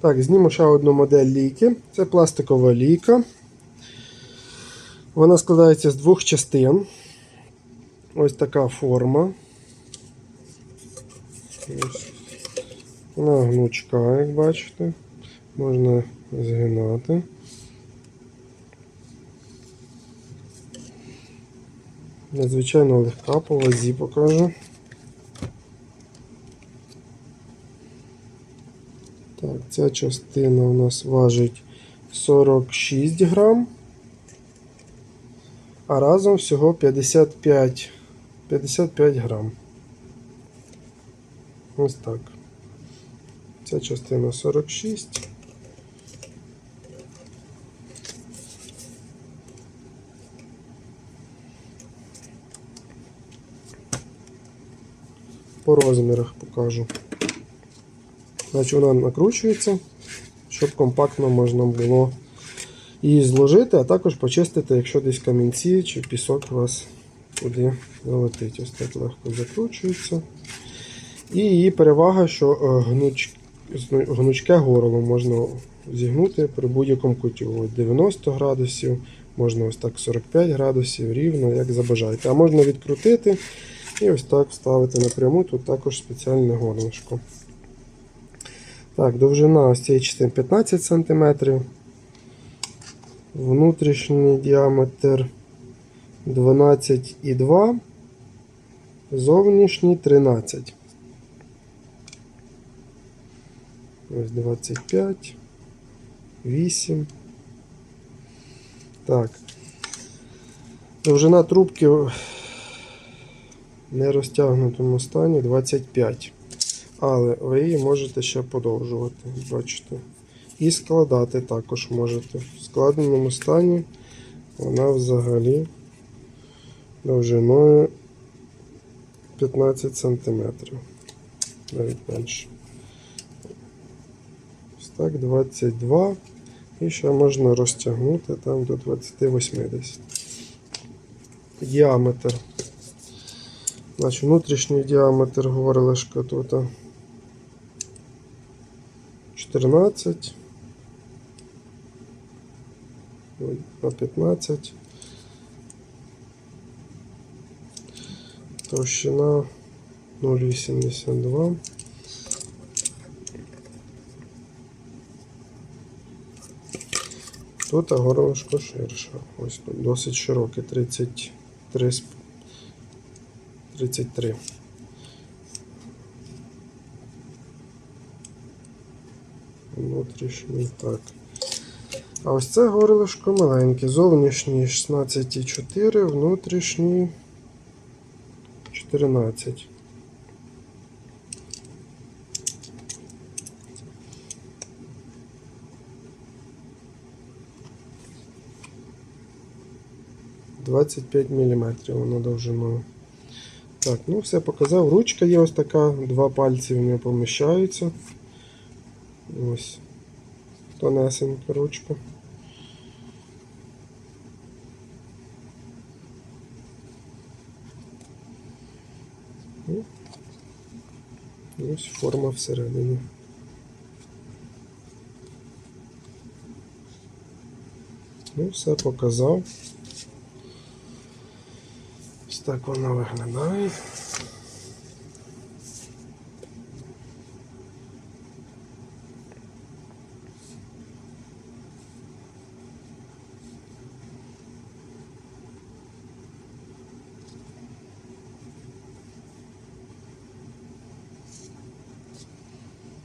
Так, зніму ще одну модель лійки. Це пластикова лійка. Вона складається з двох частин. Ось така форма. Ось. Вона гнучка, як бачите. Можна згинати. Надзвичайно легка, по вазі покажу. Так, ця частина у нас важить 46 грам, а разом всього 55, 55 грам. Ось так. Ця частина 46. По розмірах покажу. Значить вона накручується, щоб компактно можна було її зложити, а також почистити, якщо десь камінці чи пісок у вас туди залетить. Ось так легко закручується. І її перевага, що е, гнуч, гнучке горло можна зігнути при будь-якому куті. Ось 90 градусів, можна ось так 45 градусів, рівно, як забажаєте. А можна відкрутити і ось так вставити напряму. Тут також спеціальне горлишко. Так, довжина ось цієї частини 15 см. Внутрішній діаметр 12,2, зовнішній 13. Ось 25, 8. Так. Довжина трубки в нерозтягнутому стані 25. Але ви її можете ще подовжувати, бачите. І складати також можете. В складеному стані вона взагалі довжиною 15 см. Навіть менше. Ось так, 22. І ще можна розтягнути там до 28 десь. Діаметр. Значить, внутрішній діаметр горлишка тут 14 Ой, на 15. Товщина 0,82. Тут горлышко ширше. Ось тут досить широке, 33. з- 33. Внутрішній так. А ось це горлишко маленьке. Зовнішній 16,4, внутрішній 14. Двадцять п'ять міліметрів воно довжиною. Так, ну все показав. Ручка є ось така, два пальці в неї поміщаються. Ось. Тонесенька ручка. Ну, Ось форма всередині. Ну, все показав. Ось так вона виглядає.